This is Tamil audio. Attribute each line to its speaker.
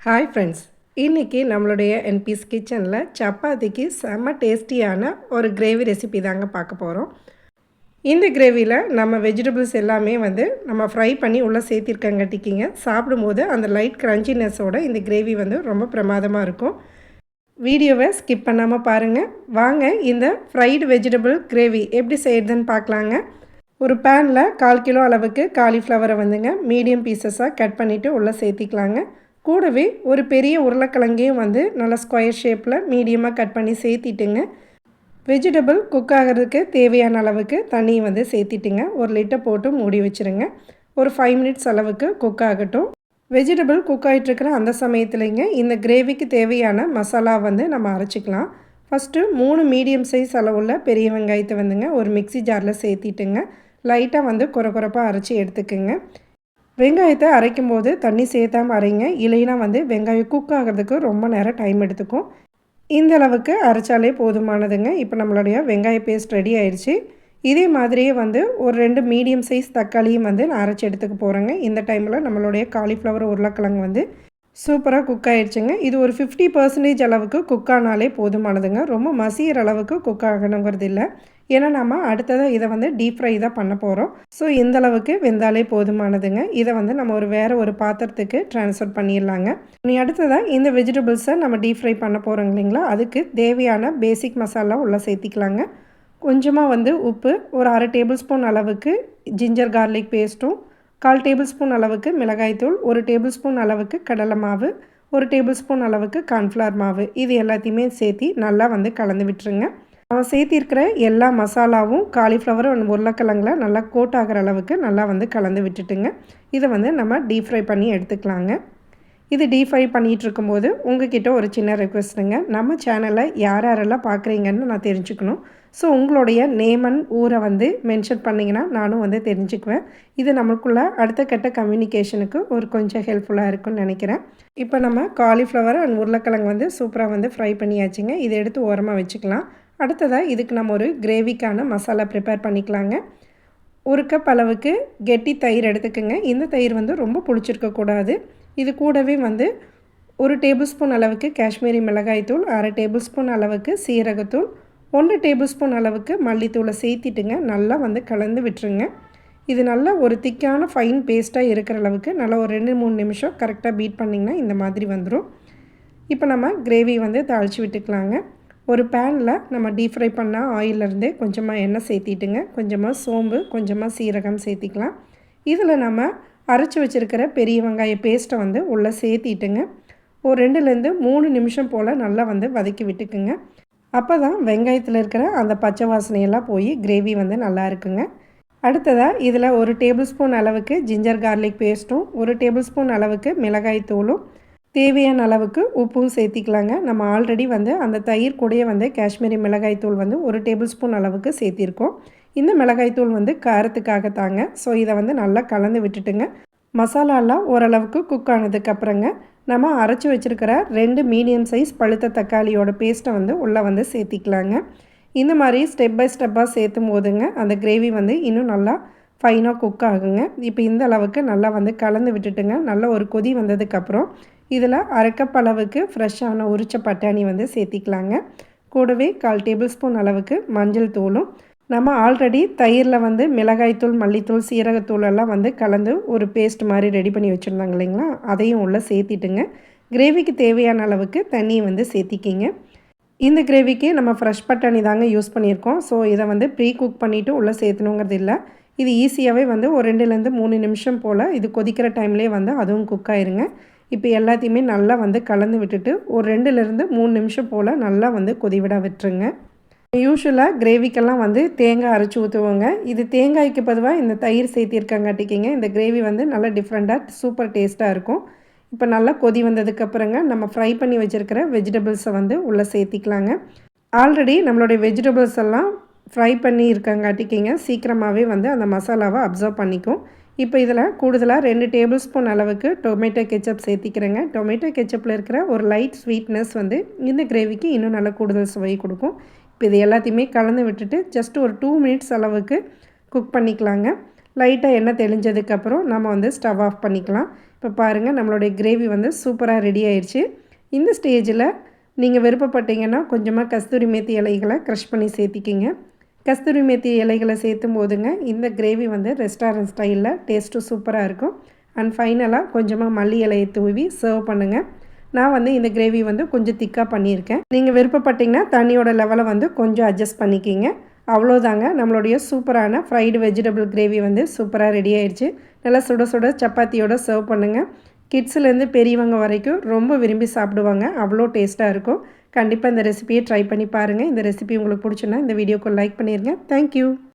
Speaker 1: ஹாய் ஃப்ரெண்ட்ஸ் இன்றைக்கி நம்மளுடைய என்பிஸ் கிச்சனில் சப்பாத்திக்கு செம்ம டேஸ்டியான ஒரு கிரேவி ரெசிபி தாங்க பார்க்க போகிறோம் இந்த கிரேவியில் நம்ம வெஜிடபிள்ஸ் எல்லாமே வந்து நம்ம ஃப்ரை பண்ணி உள்ளே சேர்த்திருக்கங்காட்டிக்கிங்க சாப்பிடும்போது அந்த லைட் க்ரன்ச்சினஸோட இந்த கிரேவி வந்து ரொம்ப பிரமாதமாக இருக்கும். வீடியோவை ஸ்கிப் பண்ணாமல் பாருங்கள் வாங்க இந்த ஃப்ரைடு வெஜிடபிள் கிரேவி எப்படி செய்கிறதுன்னு பார்க்கலாங்க. ஒரு பேனில் கால் கிலோ அளவுக்கு காலிஃப்ளவரை வந்துங்க மீடியம் பீசஸாக கட் பண்ணிவிட்டு உள்ளே சேர்த்திக்கலாங்க. கூடவே ஒரு பெரிய உருளைக்கிழங்கையும் வந்து நல்லா ஸ்கொயர் ஷேப்பில் மீடியமாக கட் பண்ணி சேர்த்திட்டுங்க. வெஜிடபிள் குக் ஆகிறதுக்கு தேவையான அளவுக்கு தண்ணியை வந்து சேர்த்திட்டுங்க. ஒரு லிட்டர் போட்டு மூடி வச்சுருங்க. ஒரு ஃபைவ் மினிட்ஸ் அளவுக்கு குக் ஆகட்டும். வெஜிடபிள் குக் ஆகிட்டுருக்கிற அந்த சமயத்துலேங்க இந்த கிரேவிக்கு தேவையான மசாலா வந்து நம்ம அரைச்சிக்கலாம். ஃபஸ்ட்டு மூணு மீடியம் சைஸ் அளவுள்ள பெரிய வெங்காயத்தை வந்துங்க ஒரு மிக்சி ஜாரில் சேர்த்திட்டுங்க. லைட்டாக வந்து குறை குறைப்பாக அரைச்சி எடுத்துக்குங்க. வெங்காயத்தை அரைக்கும் போது தண்ணி சேர்த்தாமல் அரைங்க. இல்லைன்னா வந்து வெங்காயம் குக் ஆகிறதுக்கு ரொம்ப நேரம் டைம் எடுத்துக்கும். இந்த அளவுக்கு அரைச்சாலே போதுமானதுங்க. இப்போ நம்மளுடைய வெங்காய பேஸ்ட் ரெடி ஆயிடுச்சு. இதே மாதிரியே வந்து ஒரு ரெண்டு மீடியம் சைஸ் தக்காளியும் வந்து நான் அரைச்சி எடுத்துக்க போகிறேங்க இந்த டைமில் நம்மளுடைய காலிஃப்ளவர் உருளைக்கிழங்கு வந்து சூப்பராக குக் ஆயிடுச்சுங்க. இது ஒரு ஃபிஃப்டி பர்சன்டேஜ் அளவுக்கு குக் ஆனாலே போதுமானதுங்க. ரொம்ப மசிகிற அளவுக்கு குக் ஆகணுங்கிறது இல்லை ஏன்னா நம்ம அடுத்ததாக இதை வந்து டீப் ஃப்ரை தான் பண்ண போகிறோம் ஸோ இந்த அளவுக்கு வெந்தாலே போதுமானதுங்க. இதை வந்து நம்ம ஒரு வேறு ஒரு பாத்திரத்துக்கு ட்ரான்ஸ்ஃபர் பண்ணிடலாங்க. நீ அடுத்ததாக இந்த வெஜிடபிள்ஸை நம்ம டீப் ஃப்ரை பண்ண போகிறோம் இல்லைங்களா? அதுக்கு தேவையான பேசிக் மசாலா உள்ளே சேர்த்திக்கலாங்க. கொஞ்சமாக வந்து உப்பு ஒரு அரை டேபிள் ஸ்பூன் அளவுக்கு ஜிஞ்சர் கார்லிக் பேஸ்ட்டும் கால் டேபிள் ஸ்பூன் அளவுக்கு மிளகாய்த்தூள் ஒரு டேபிள் ஸ்பூன் அளவுக்கு கடலை மாவு ஒரு டேபிள் ஸ்பூன் அளவுக்கு கார்ன்ஃப்ளவர் மாவு. இது எல்லாத்தையுமே சேர்த்தி நல்லா வந்து கலந்து விட்டுருங்க. நான் சேர்த்திருக்கிற எல்லா மசாலாவும் காலிஃப்ளவரும் அண்ட் உருளைக்கிழங்குல நல்லா கோட் ஆகிற அளவுக்கு நல்லா வந்து கலந்து விட்டுட்டுங்க. இதை வந்து நம்ம டீப் ஃப்ரை பண்ணி எடுத்துக்கலாங்க. இது டீப் ஃப்ரை பண்ணிகிட்டு இருக்கும்போது உங்ககிட்ட ஒரு சின்ன ரெக்வஸ்ட்டுங்க நம்ம சேனலை யார் யாரெல்லாம் பார்க்குறீங்கன்னு நான் தெரிஞ்சுக்கணும். ஸோ உங்களுடைய நேம் ஊரை வந்து மென்ஷன் பண்ணிங்கன்னா நானும் வந்து தெரிஞ்சுக்குவேன். இது நம்மளுக்குள்ள அடுத்த கட்ட கம்யூனிகேஷனுக்கு ஒரு கொஞ்சம் ஹெல்ப்ஃபுல்லாக இருக்கும்னு நினைக்கிறேன். இப்போ நம்ம காலிஃப்ளவர் அண்ட் உருளைக்கிழங்கு வந்து சூப்பராக வந்து ஃப்ரை பண்ணியாச்சுங்க. இதை எடுத்து ஓரமாக வச்சுக்கலாம். அடுத்ததாக இதுக்கு நம்ம ஒரு கிரேவிக்கான மசாலா ப்ரிப்பேர் பண்ணிக்கலாங்க. ஒரு கப் அளவுக்கு கெட்டி தயிர் எடுத்துக்கோங்க. இந்த தயிர் வந்து ரொம்ப புளிச்சிருக்கக்கூடாது இது கூடவே வந்து ஒரு டேபிள் ஸ்பூன் அளவுக்கு காஷ்மீரி மிளகாய்த்தூள் அரை டேபிள் ஸ்பூன் அளவுக்கு சீரகத்தூள் ஒன்று டேபிள் ஸ்பூன் அளவுக்கு மல்லித்தூளை சேர்த்திட்டுங்க. நல்லா வந்து கலந்து விட்டுருங்க. இது நல்லா ஒரு திக்கான ஃபைன் பேஸ்ட்டாக இருக்கிற அளவுக்கு நல்லா ஒரு ரெண்டு மூணு நிமிஷம் கரெக்டாக பீட் பண்ணிங்கன்னா இந்த மாதிரி வந்துடும் இப்போ நம்ம கிரேவி வந்து தாளித்து விட்டுக்கலாங்க. ஒரு பேனில் நம்ம டீப் ஃப்ரை பண்ண ஆயிலிருந்தே கொஞ்சமாக எண்ணெய் சேர்த்திட்டுங்க. கொஞ்சமாக சோம்பு கொஞ்சமாக சீரகம் சேர்த்திக்கலாம். இதில் நம்ம அரைச்சி வச்சுருக்கிற பெரிய வெங்காய பேஸ்ட்டை வந்து உள்ளே சேர்த்திட்டுங்க. ஒரு ரெண்டுலேருந்து மூணு நிமிஷம் போல் நல்லா வந்து வதக்கி விட்டுக்குங்க. அப்போ தான் வெங்காயத்தில் இருக்கிற அந்த பச்சை வாசனையெல்லாம் போய் கிரேவி வந்து நல்லா இருக்குங்க. அடுத்ததாக இதில் ஒரு டேபிள் ஸ்பூன் அளவுக்கு ஜிஞ்சர் கார்லிக் பேஸ்ட்டும் ஒரு டேபிள் ஸ்பூன் அளவுக்கு மிளகாய் தூளும் தேவையான அளவுக்கு உப்பும் சேர்த்திக்கலாங்க. நம்ம ஆல்ரெடி வந்து அந்த தயிர் கூடயே வந்து காஷ்மீரி மிளகாய்த்தூள் வந்து ஒரு டேபிள் ஸ்பூன் அளவுக்கு சேர்த்திருக்கோம். இந்த மிளகாய் தூள் வந்து காரத்துக்காக தாங்க. ஸோ இதை வந்து நல்லா கலந்து விட்டுட்டுங்க. மசாலாலாம் ஓரளவுக்கு குக் ஆனதுக்கப்புறங்க நம்ம அரைச்சி வச்சுருக்கிற ரெண்டு மீடியம் சைஸ் பழுத்த தக்காளியோட பேஸ்ட்டை வந்து உள்ளே வந்து சேர்த்திக்கலாங்க. இந்த மாதிரி ஸ்டெப் பை ஸ்டெப்பாக சேர்த்தும் போதுங்க. அந்த கிரேவி வந்து இன்னும் நல்லா ஃபைனாக குக் ஆகுங்க. இப்போ இந்த அளவுக்கு நல்லா வந்து கலந்து விட்டுட்டுங்க. நல்ல ஒரு கொதி வந்ததுக்கப்புறம் இதில் அரைக்கப் அளவுக்கு ஃப்ரெஷ்ஷான உரிச்ச பட்டாணி வந்து சேர்த்திக்கலாங்க. கூடவே கால் டேபிள் ஸ்பூன் அளவுக்கு மஞ்சள் தூளும். நம்ம ஆல்ரெடி தயிரில் வந்து மிளகாய்த்தூள் மல்லித்தூள் சீரகத்தூள் எல்லாம் வந்து கலந்து ஒரு பேஸ்ட் மாதிரி ரெடி பண்ணி வச்சுருந்தாங்க இல்லைங்களா? அதையும் உள்ளே சேர்த்திட்டுங்க. கிரேவிக்கு தேவையான அளவுக்கு தண்ணியை வந்து சேர்த்திக்கிங்க. இந்த கிரேவிக்கு நம்ம ஃப்ரெஷ் பட்டாணி தாங்க யூஸ் பண்ணியிருக்கோம். ஸோ இதை வந்து ப்ரீ குக் பண்ணிவிட்டு உள்ளே சேர்த்தணுங்கிறது இல்லை. இது ஈஸியாகவே வந்து ஒரு ரெண்டுலேருந்து மூணு நிமிஷம் போல் இது கொதிக்கிற டைம்லேயே வந்து அதுவும் குக் ஆயிருங்க. இப்போ எல்லாத்தையுமே நல்லா வந்து கலந்து விட்டுட்டு ஒரு ரெண்டுலேருந்து மூணு நிமிஷம் போல் நல்லா வந்து கொதிவிட விட்டுருங்க. யூஸ்வலாக கிரேவிக்கெல்லாம் வந்து தேங்காய் அரைச்சி ஊற்றுவோங்க. இது தேங்காய்க்கு பதிவாக இந்த தயிர் சேர்த்திருக்காங்காட்டிக்கிங்க. இந்த கிரேவி வந்து நல்லா டிஃப்ரெண்ட்டாக சூப்பர் டேஸ்ட்டாக இருக்கும். இப்போ நல்லா கொதி வந்ததுக்கப்புறங்க நம்ம ஃப்ரை பண்ணி வச்சுருக்கிற வெஜிடபிள்ஸை வந்து உள்ளே சேர்த்திக்கலாங்க. ஆல்ரெடி நம்மளுடைய வெஜிடபிள்ஸ் எல்லாம் ஃப்ரை பண்ணி இருக்கங்காட்டிக்கிங்க. சீக்கிரமாகவே வந்து அந்த மசாலாவை அப்சர்வ் பண்ணிக்கும். இப்போ இதில் கூடுதலாக ரெண்டு டேபிள் ஸ்பூன் அளவுக்கு டொமேட்டோ கெச்சப் சேர்த்திக்கிறேங்க. டொமேட்டோ கெச்சப்பில் இருக்கிற ஒரு லைட் ஸ்வீட்னஸ் வந்து இந்த கிரேவிக்கு இன்னும் நல்லா கூடுதல் சுவை கொடுக்கும். இப்போ இது எல்லாத்தையுமே கலந்து விட்டுட்டு ஜஸ்ட் ஒரு டூ மினிட்ஸ் அளவுக்கு குக் பண்ணிக்கலாங்க. லைட்டாக எண்ணெய் தெளிஞ்சதுக்கப்புறம் நம்ம வந்து ஸ்டவ் ஆஃப் பண்ணிக்கலாம். இப்போ பாருங்கள் நம்மளுடைய கிரேவி வந்து சூப்பராக ரெடி ஆயிடுச்சு இந்த ஸ்டேஜில் நீங்கள் விருப்பப்பட்டீங்கன்னா கொஞ்சமாக கஸ்தூரி மேத்தி இலைகளை க்ரஷ் பண்ணி சேர்த்திக்கிங்க. கஸ்தூரி மேத்தி இலைகளை சேர்த்தும் போதுங்க. இந்த கிரேவி வந்து ரெஸ்டாரண்ட் ஸ்டைலில் டேஸ்ட்டும் சூப்பராக இருக்கும். அண்ட் ஃபைனலாக கொஞ்சமாக மல்லி இலையை தூவி சர்வ் பண்ணுங்கள் நான் வந்து இந்த கிரேவி வந்து கொஞ்சம் திக்காக பண்ணியிருக்கேன். நீங்கள் விருப்பப்பட்டிங்கன்னா தண்ணியோட லெவலை வந்து கொஞ்சம் அட்ஜஸ்ட் பண்ணிக்கிங்க. அவ்வளோதாங்க. நம்மளுடைய சூப்பரான ஃப்ரைடு வெஜிடபிள் கிரேவி வந்து சூப்பராக ரெடி ஆயிடுச்சு நல்லா சுட சுட சப்பாத்தியோட சர்வ் பண்ணுங்கள் கிட்ஸ்லேருந்து பெரியவங்க வரைக்கும் ரொம்ப விரும்பி சாப்பிடுவாங்க. அவ்வளோ டேஸ்ட்டாக இருக்கும். கண்டிப்பாக இந்த ரெசிபியை ட்ரை பண்ணி பாருங்கள் இந்த ரெசிபி உங்களுக்கு பிடிச்சுன்னா இந்த வீடியோக்கு லைக் பண்ணிடுங்க தேங்க்யூ